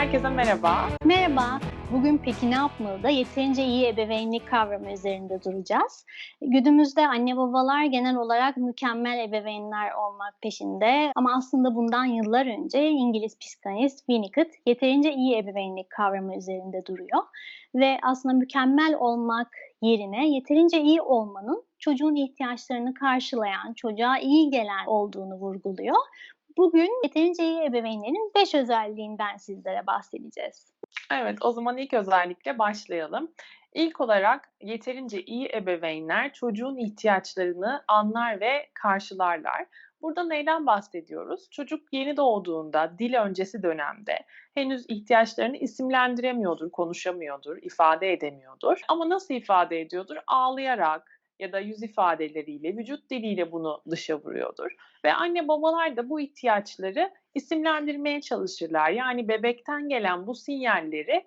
Herkese merhaba. Merhaba, bugün peki ne yapmalıda yeterince iyi ebeveynlik kavramı üzerinde duracağız. Günümüzde anne babalar genel olarak mükemmel ebeveynler olmak peşinde ama aslında bundan yıllar önce İngiliz psikanalist Winnicott yeterince iyi ebeveynlik kavramı üzerinde duruyor. Ve aslında mükemmel olmak yerine yeterince iyi olmanın çocuğun ihtiyaçlarını karşılayan, çocuğa iyi gelen olduğunu vurguluyor. Bugün yeterince iyi ebeveynlerin 5 özelliğinden sizlere bahsedeceğiz. Evet, o zaman ilk özellikle başlayalım. İlk olarak yeterince iyi ebeveynler çocuğun ihtiyaçlarını anlar ve karşılarlar. Burada neyden bahsediyoruz? Çocuk yeni doğduğunda, dil öncesi dönemde henüz ihtiyaçlarını isimlendiremiyordur, konuşamıyordur, ifade edemiyordur. Ama nasıl ifade ediyordur? Ağlayarak, ya da yüz ifadeleriyle, vücut diliyle bunu dışa vuruyordur. Ve anne babalar da bu ihtiyaçları isimlendirmeye çalışırlar. Yani bebekten gelen bu sinyalleri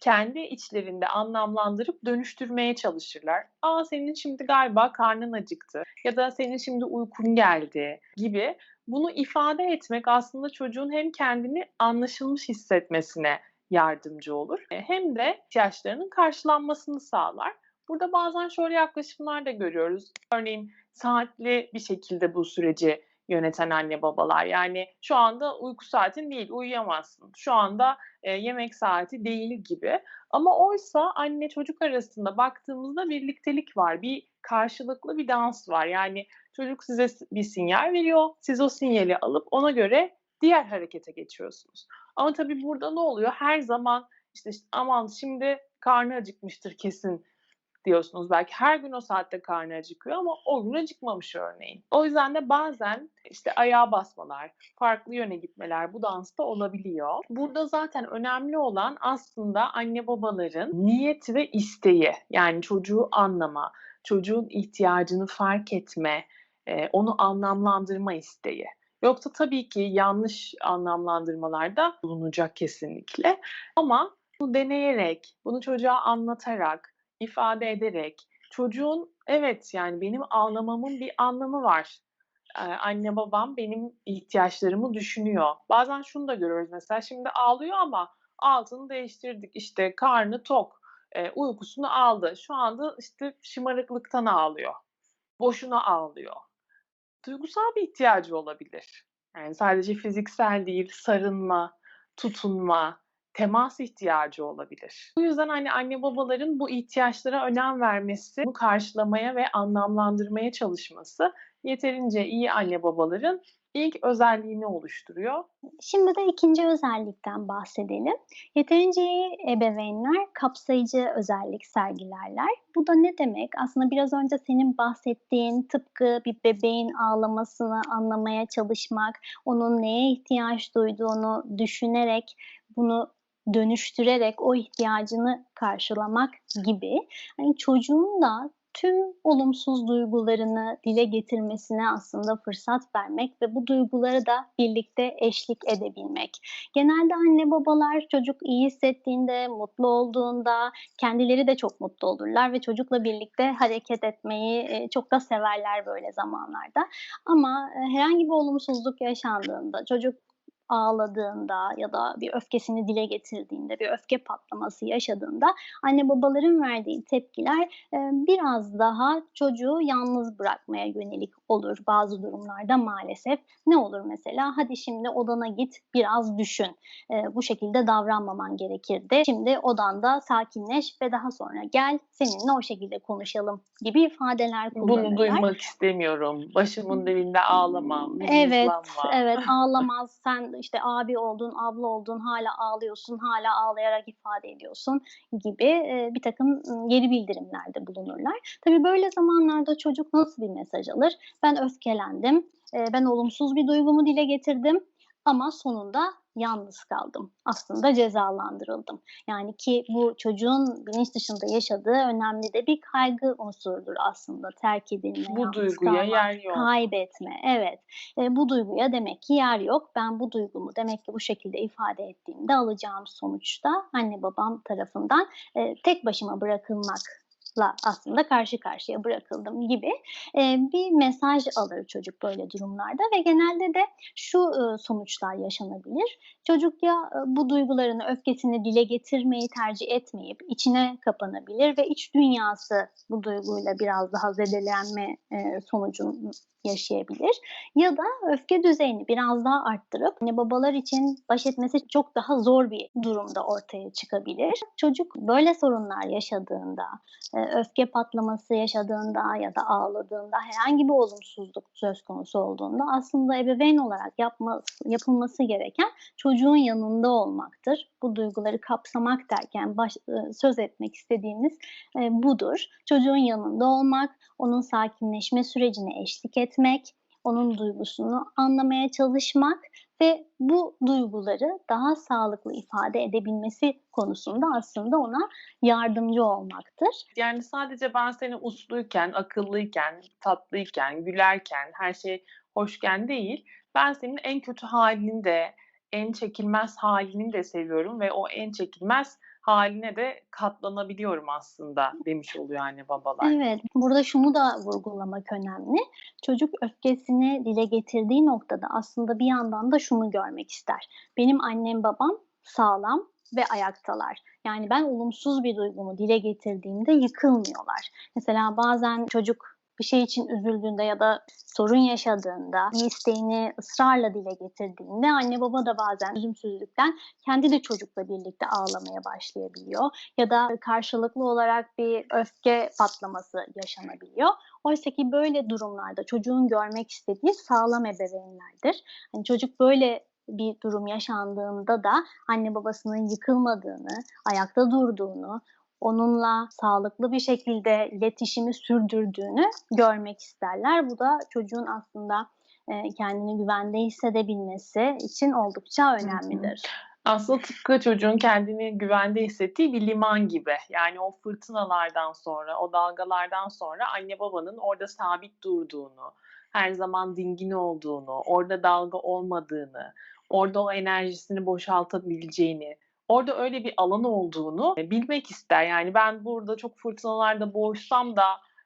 kendi içlerinde anlamlandırıp dönüştürmeye çalışırlar. Aa senin şimdi galiba karnın acıktı ya da senin şimdi uykun geldi gibi bunu ifade etmek aslında çocuğun hem kendini anlaşılmış hissetmesine yardımcı olur hem de ihtiyaçlarının karşılanmasını sağlar. Burada bazen şöyle yaklaşımlar da görüyoruz. Örneğin saatli bir şekilde bu süreci yöneten anne babalar. Yani şu anda uyku saatin değil, uyuyamazsın. Şu anda e, yemek saati değil gibi. Ama oysa anne çocuk arasında baktığımızda birliktelik var. Bir karşılıklı bir dans var. Yani çocuk size bir sinyal veriyor. Siz o sinyali alıp ona göre diğer harekete geçiyorsunuz. Ama tabii burada ne oluyor? Her zaman işte, işte aman şimdi karnı acıkmıştır kesin diyorsunuz. Belki her gün o saatte karnı acıkıyor ama o gün acıkmamış örneğin. O yüzden de bazen işte ayağa basmalar, farklı yöne gitmeler bu dansta olabiliyor. Burada zaten önemli olan aslında anne babaların niyet ve isteği. Yani çocuğu anlama, çocuğun ihtiyacını fark etme, onu anlamlandırma isteği. Yoksa tabii ki yanlış anlamlandırmalarda bulunacak kesinlikle. Ama bunu deneyerek, bunu çocuğa anlatarak, ifade ederek çocuğun evet yani benim ağlamamın bir anlamı var. Ee, anne babam benim ihtiyaçlarımı düşünüyor. Bazen şunu da görüyoruz mesela şimdi ağlıyor ama altını değiştirdik işte karnı tok, e, uykusunu aldı. Şu anda işte şımarıklıktan ağlıyor. Boşuna ağlıyor. Duygusal bir ihtiyacı olabilir. Yani sadece fiziksel değil, sarınma, tutunma, temas ihtiyacı olabilir. Bu yüzden hani anne babaların bu ihtiyaçlara önem vermesi, bu karşılamaya ve anlamlandırmaya çalışması yeterince iyi anne babaların ilk özelliğini oluşturuyor. Şimdi de ikinci özellikten bahsedelim. Yeterince iyi ebeveynler kapsayıcı özellik sergilerler. Bu da ne demek? Aslında biraz önce senin bahsettiğin tıpkı bir bebeğin ağlamasını anlamaya çalışmak, onun neye ihtiyaç duyduğunu düşünerek bunu dönüştürerek o ihtiyacını karşılamak gibi yani çocuğun da tüm olumsuz duygularını dile getirmesine aslında fırsat vermek ve bu duyguları da birlikte eşlik edebilmek. Genelde anne babalar çocuk iyi hissettiğinde, mutlu olduğunda kendileri de çok mutlu olurlar ve çocukla birlikte hareket etmeyi çok da severler böyle zamanlarda. Ama herhangi bir olumsuzluk yaşandığında çocuk ağladığında ya da bir öfkesini dile getirdiğinde, bir öfke patlaması yaşadığında anne babaların verdiği tepkiler biraz daha çocuğu yalnız bırakmaya yönelik olur bazı durumlarda maalesef. Ne olur mesela? Hadi şimdi odana git, biraz düşün. E, bu şekilde davranmaman gerekirdi. Şimdi odanda sakinleş ve daha sonra gel seninle o şekilde konuşalım gibi ifadeler kullanırlar. Bunu duymak istemiyorum. Başımın dibinde ağlamam. Evet, evet ağlamaz. Sen işte abi oldun, abla oldun, hala ağlıyorsun, hala ağlayarak ifade ediyorsun gibi e, bir takım geri bildirimlerde bulunurlar. Tabii böyle zamanlarda çocuk nasıl bir mesaj alır? Ben öfkelendim, e, ben olumsuz bir duygumu dile getirdim ama sonunda yalnız kaldım. Aslında cezalandırıldım. Yani ki bu çocuğun bilinç dışında yaşadığı önemli de bir kaygı unsurudur aslında. Terk edilme, bu duyguya kalma, yer yok. Kaybetme. Evet. E, bu duyguya demek ki yer yok. Ben bu duygumu demek ki bu şekilde ifade ettiğimde alacağım sonuçta anne babam tarafından e, tek başıma bırakılmak aslında karşı karşıya bırakıldım gibi e, bir mesaj alır çocuk böyle durumlarda ve genelde de şu e, sonuçlar yaşanabilir. Çocuk ya e, bu duygularını, öfkesini dile getirmeyi tercih etmeyip içine kapanabilir ve iç dünyası bu duyguyla biraz daha zedelenme e, sonucunu yaşayabilir. Ya da öfke düzeyini biraz daha arttırıp anne babalar için baş etmesi çok daha zor bir durumda ortaya çıkabilir. Çocuk böyle sorunlar yaşadığında, e, öfke patlaması yaşadığında ya da ağladığında herhangi bir olumsuzluk söz konusu olduğunda aslında ebeveyn olarak yapması, yapılması gereken çocuğun yanında olmaktır. Bu duyguları kapsamak derken baş, e, söz etmek istediğimiz e, budur. Çocuğun yanında olmak, onun sakinleşme sürecine eşlik etmek, onun duygusunu anlamaya çalışmak ve bu duyguları daha sağlıklı ifade edebilmesi konusunda aslında ona yardımcı olmaktır. Yani sadece ben seni usluyken, akıllıyken, tatlıyken, gülerken, her şey hoşken değil, ben senin en kötü halini de, en çekilmez halini de seviyorum ve o en çekilmez haline de katlanabiliyorum aslında demiş oluyor anne babalar. Evet, burada şunu da vurgulamak önemli. Çocuk öfkesini dile getirdiği noktada aslında bir yandan da şunu görmek ister. Benim annem babam sağlam ve ayaktalar. Yani ben olumsuz bir duygumu dile getirdiğimde yıkılmıyorlar. Mesela bazen çocuk bir şey için üzüldüğünde ya da sorun yaşadığında, bir isteğini ısrarla dile getirdiğinde anne baba da bazen üzümsüzlükten kendi de çocukla birlikte ağlamaya başlayabiliyor. Ya da karşılıklı olarak bir öfke patlaması yaşanabiliyor. Oysa ki böyle durumlarda çocuğun görmek istediği sağlam ebeveynlerdir. Hani çocuk böyle bir durum yaşandığında da anne babasının yıkılmadığını, ayakta durduğunu, onunla sağlıklı bir şekilde iletişimi sürdürdüğünü görmek isterler. Bu da çocuğun aslında e, kendini güvende hissedebilmesi için oldukça önemlidir. Aslında tıpkı çocuğun kendini güvende hissettiği bir liman gibi. Yani o fırtınalardan sonra, o dalgalardan sonra anne babanın orada sabit durduğunu, her zaman dingin olduğunu, orada dalga olmadığını, orada o enerjisini boşaltabileceğini, orada öyle bir alan olduğunu e, bilmek ister. Yani ben burada çok fırtınalarda boğuşsam da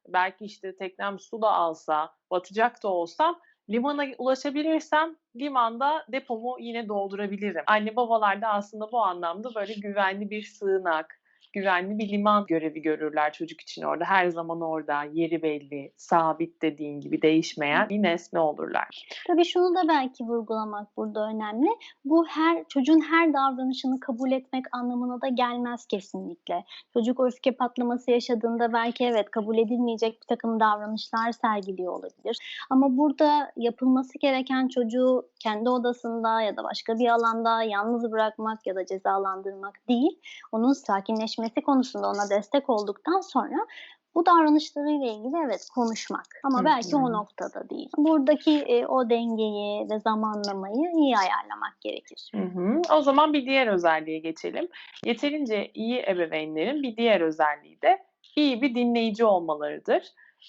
belki işte teknem su da alsa, batacak da olsam limana ulaşabilirsem limanda depomu yine doldurabilirim. Anne babalar da aslında bu anlamda böyle güvenli bir sığınak, güvenli bir liman görevi görürler çocuk için orada. Her zaman orada yeri belli, sabit dediğin gibi değişmeyen bir nesne olurlar. Tabii şunu da belki vurgulamak burada önemli. Bu her çocuğun her davranışını kabul etmek anlamına da gelmez kesinlikle. Çocuk öfke patlaması yaşadığında belki evet kabul edilmeyecek bir takım davranışlar sergiliyor olabilir. Ama burada yapılması gereken çocuğu kendi odasında ya da başka bir alanda yalnız bırakmak ya da cezalandırmak değil. Onun sakinleşmesi gelişmesi konusunda ona destek olduktan sonra bu davranışlarıyla ilgili evet konuşmak ama belki o noktada değil. Buradaki e, o dengeyi ve zamanlamayı iyi ayarlamak gerekir. Hı hı. O zaman bir diğer özelliğe geçelim. Yeterince iyi ebeveynlerin bir diğer özelliği de iyi bir dinleyici olmalarıdır.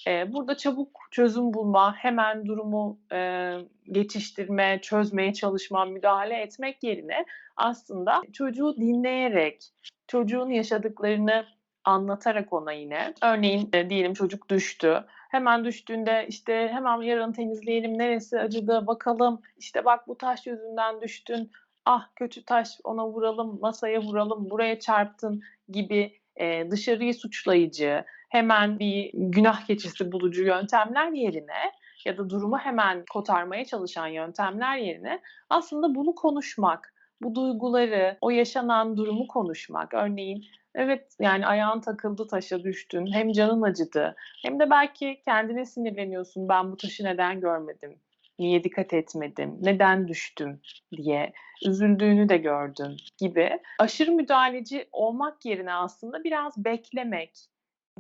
Ee, burada çabuk çözüm bulma, hemen durumu e, geçiştirme, çözmeye çalışma, müdahale etmek yerine aslında çocuğu dinleyerek, çocuğun yaşadıklarını anlatarak ona yine. Örneğin e, diyelim çocuk düştü. Hemen düştüğünde işte hemen yarın temizleyelim neresi acıdı bakalım. İşte bak bu taş yüzünden düştün. Ah kötü taş ona vuralım masaya vuralım buraya çarptın gibi e, dışarıyı suçlayıcı hemen bir günah keçisi bulucu yöntemler yerine ya da durumu hemen kotarmaya çalışan yöntemler yerine aslında bunu konuşmak, bu duyguları, o yaşanan durumu konuşmak. Örneğin evet yani ayağın takıldı taşa düştün. Hem canın acıdı hem de belki kendine sinirleniyorsun. Ben bu taşı neden görmedim? Niye dikkat etmedim? Neden düştüm diye üzüldüğünü de gördüm gibi. Aşırı müdahaleci olmak yerine aslında biraz beklemek,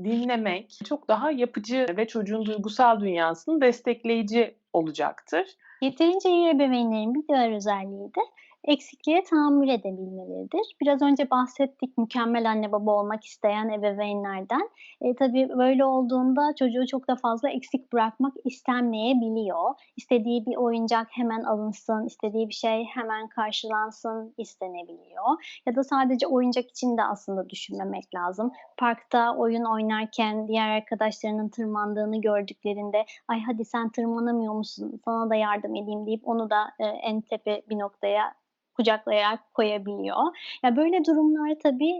dinlemek çok daha yapıcı ve çocuğun duygusal dünyasını destekleyici olacaktır. Yeterince iyi ebeveynlerin bir diğer özelliği de eksikliğe tahammül edebilmeleridir. Biraz önce bahsettik mükemmel anne baba olmak isteyen ebeveynlerden. E, tabii böyle olduğunda çocuğu çok da fazla eksik bırakmak istenmeyebiliyor. İstediği bir oyuncak hemen alınsın, istediği bir şey hemen karşılansın istenebiliyor. Ya da sadece oyuncak için de aslında düşünmemek lazım. Parkta oyun oynarken diğer arkadaşlarının tırmandığını gördüklerinde ay hadi sen tırmanamıyor musun, sana da yardım edeyim deyip onu da e, en tepe bir noktaya kucaklayarak koyabiliyor. Ya böyle durumlar tabii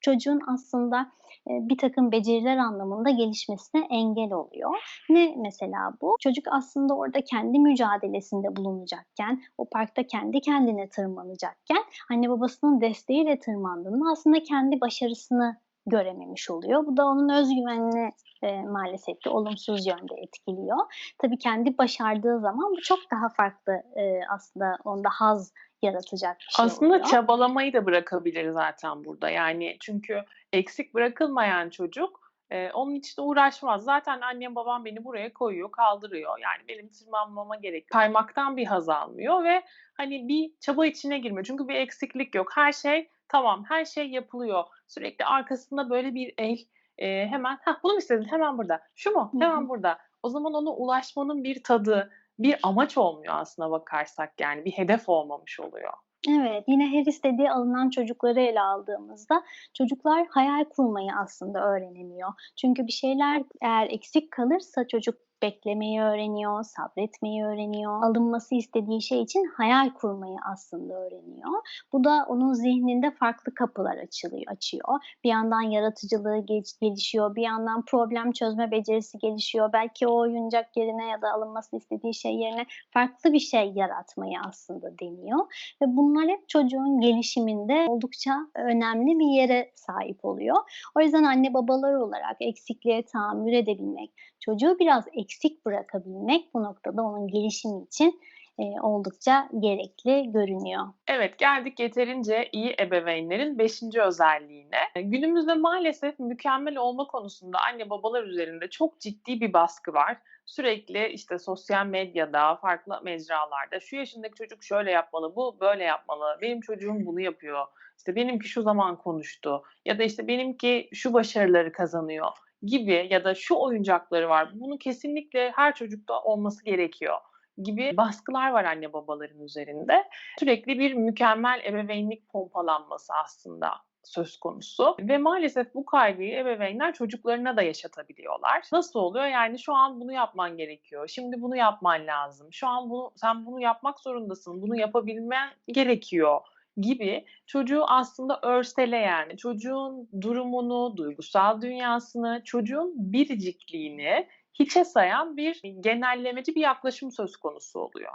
çocuğun aslında bir takım beceriler anlamında gelişmesine engel oluyor. Ne mesela bu? Çocuk aslında orada kendi mücadelesinde bulunacakken, o parkta kendi kendine tırmanacakken anne babasının desteğiyle tırmandığında aslında kendi başarısını görememiş oluyor. Bu da onun özgüvenini e, maalesef ki olumsuz yönde etkiliyor. Tabii kendi başardığı zaman bu çok daha farklı e, aslında onda haz yaratacak bir şey Aslında oluyor. çabalamayı da bırakabilir zaten burada. Yani çünkü eksik bırakılmayan çocuk e, onun için uğraşmaz. Zaten annem babam beni buraya koyuyor, kaldırıyor. Yani benim tırmanmama gerek. Kaymaktan bir haz almıyor ve hani bir çaba içine girmiyor. Çünkü bir eksiklik yok. Her şey tamam, her şey yapılıyor. Sürekli arkasında böyle bir el e, hemen ha bunu mu istedin? Hemen burada. Şu mu? Hemen burada. O zaman ona ulaşmanın bir tadı, bir amaç olmuyor aslına bakarsak yani bir hedef olmamış oluyor. Evet, yine her istediği alınan çocukları ele aldığımızda çocuklar hayal kurmayı aslında öğrenemiyor. Çünkü bir şeyler eğer eksik kalırsa çocuk beklemeyi öğreniyor, sabretmeyi öğreniyor. Alınması istediği şey için hayal kurmayı aslında öğreniyor. Bu da onun zihninde farklı kapılar açılıyor, açıyor. Bir yandan yaratıcılığı geç- gelişiyor, bir yandan problem çözme becerisi gelişiyor. Belki o oyuncak yerine ya da alınmasını istediği şey yerine farklı bir şey yaratmayı aslında deniyor. Ve bunlar hep çocuğun gelişiminde oldukça önemli bir yere sahip oluyor. O yüzden anne babalar olarak eksikliğe tahammül edebilmek, çocuğu biraz eksik bırakabilmek bu noktada onun gelişimi için e, oldukça gerekli görünüyor. Evet, geldik yeterince iyi ebeveynlerin 5. özelliğine. E, Günümüzde maalesef mükemmel olma konusunda anne babalar üzerinde çok ciddi bir baskı var. Sürekli işte sosyal medyada, farklı mecralarda şu yaşındaki çocuk şöyle yapmalı, bu böyle yapmalı, benim çocuğum bunu yapıyor, işte benimki şu zaman konuştu ya da işte benimki şu başarıları kazanıyor gibi ya da şu oyuncakları var. Bunu kesinlikle her çocukta olması gerekiyor gibi baskılar var anne babaların üzerinde. Sürekli bir mükemmel ebeveynlik pompalanması aslında söz konusu ve maalesef bu kaygıyı ebeveynler çocuklarına da yaşatabiliyorlar. Nasıl oluyor? Yani şu an bunu yapman gerekiyor. Şimdi bunu yapman lazım. Şu an bunu sen bunu yapmak zorundasın. Bunu yapabilmen gerekiyor gibi çocuğu aslında örseleyen, çocuğun durumunu, duygusal dünyasını, çocuğun biricikliğini hiçe sayan bir genellemeci bir yaklaşım söz konusu oluyor.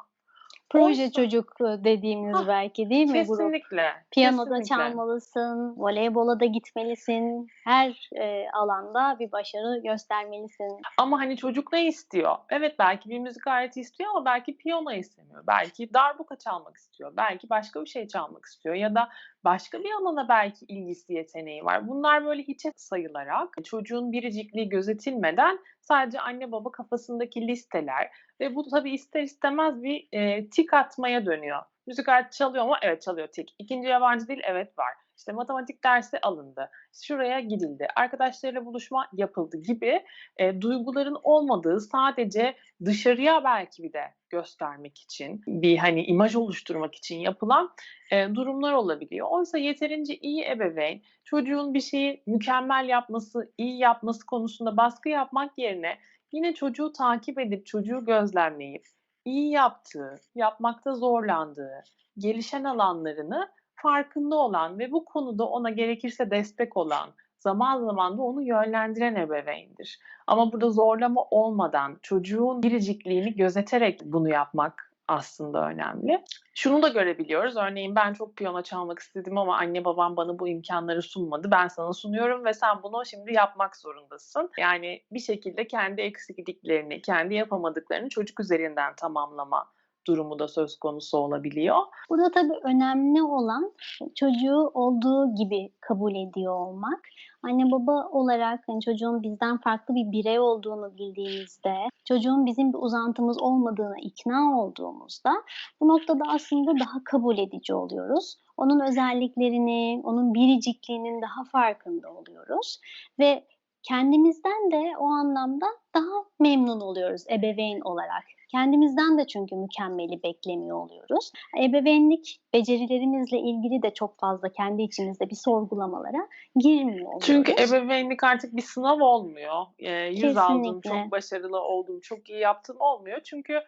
Proje Oysa- çocuk dediğimiz Hah, belki değil mi grup? Kesinlikle. Piyanoda kesinlikle. çalmalısın, voleybola da gitmelisin, her e, alanda bir başarı göstermelisin. Ama hani çocuk ne istiyor? Evet belki bir müzik aleti istiyor ama belki piyano istemiyor. Belki darbuka çalmak istiyor. Belki başka bir şey çalmak istiyor. Ya da başka bir alana belki ilgisi yeteneği var. Bunlar böyle hiçe sayılarak çocuğun biricikliği gözetilmeden sadece anne baba kafasındaki listeler ve bu tabii ister istemez bir e, tik atmaya dönüyor. Müzik aleti çalıyor mu? Evet çalıyor tik. İkinci yabancı dil? Evet var. İşte matematik dersi alındı. Şuraya gidildi. Arkadaşlarıyla buluşma yapıldı gibi e, duyguların olmadığı sadece dışarıya belki bir de göstermek için bir hani imaj oluşturmak için yapılan e, durumlar olabiliyor. Oysa yeterince iyi ebeveyn çocuğun bir şeyi mükemmel yapması, iyi yapması konusunda baskı yapmak yerine yine çocuğu takip edip çocuğu gözlemleyip iyi yaptığı, yapmakta zorlandığı, gelişen alanlarını farkında olan ve bu konuda ona gerekirse destek olan, zaman zaman da onu yönlendiren ebeveyndir. Ama burada zorlama olmadan çocuğun biricikliğini gözeterek bunu yapmak aslında önemli. Şunu da görebiliyoruz. Örneğin ben çok piyano çalmak istedim ama anne babam bana bu imkanları sunmadı. Ben sana sunuyorum ve sen bunu şimdi yapmak zorundasın. Yani bir şekilde kendi eksikliklerini, kendi yapamadıklarını çocuk üzerinden tamamlama durumu da söz konusu olabiliyor. Burada tabii önemli olan çocuğu olduğu gibi kabul ediyor olmak. Anne baba olarak hani çocuğun bizden farklı bir birey olduğunu bildiğimizde, çocuğun bizim bir uzantımız olmadığına ikna olduğumuzda bu noktada aslında daha kabul edici oluyoruz. Onun özelliklerini, onun biricikliğinin daha farkında oluyoruz ve kendimizden de o anlamda daha memnun oluyoruz ebeveyn olarak. Kendimizden de çünkü mükemmeli beklemiyor oluyoruz. Ebeveynlik becerilerimizle ilgili de çok fazla kendi içimizde bir sorgulamalara girmiyor oluyoruz. Çünkü ebeveynlik artık bir sınav olmuyor. 100 aldım, Kesinlikle. çok başarılı oldum, çok iyi yaptım olmuyor. Çünkü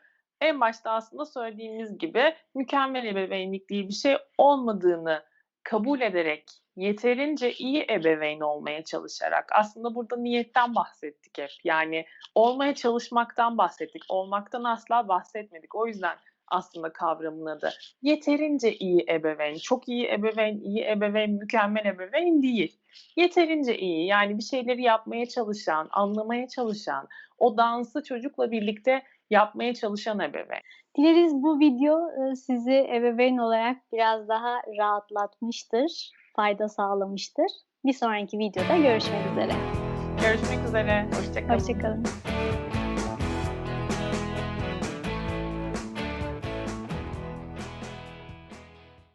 en başta aslında söylediğimiz gibi mükemmel ebeveynlik diye bir şey olmadığını kabul ederek, yeterince iyi ebeveyn olmaya çalışarak aslında burada niyetten bahsettik hep. Yani olmaya çalışmaktan bahsettik. Olmaktan asla bahsetmedik. O yüzden aslında kavramın adı. Yeterince iyi ebeveyn, çok iyi ebeveyn, iyi ebeveyn, mükemmel ebeveyn değil. Yeterince iyi yani bir şeyleri yapmaya çalışan, anlamaya çalışan, o dansı çocukla birlikte yapmaya çalışan ebeveyn. Dileriz bu video e, sizi ebeveyn olarak biraz daha rahatlatmıştır, fayda sağlamıştır. Bir sonraki videoda görüşmek üzere. Görüşmek üzere, hoşça kalın. Hoşçakalın.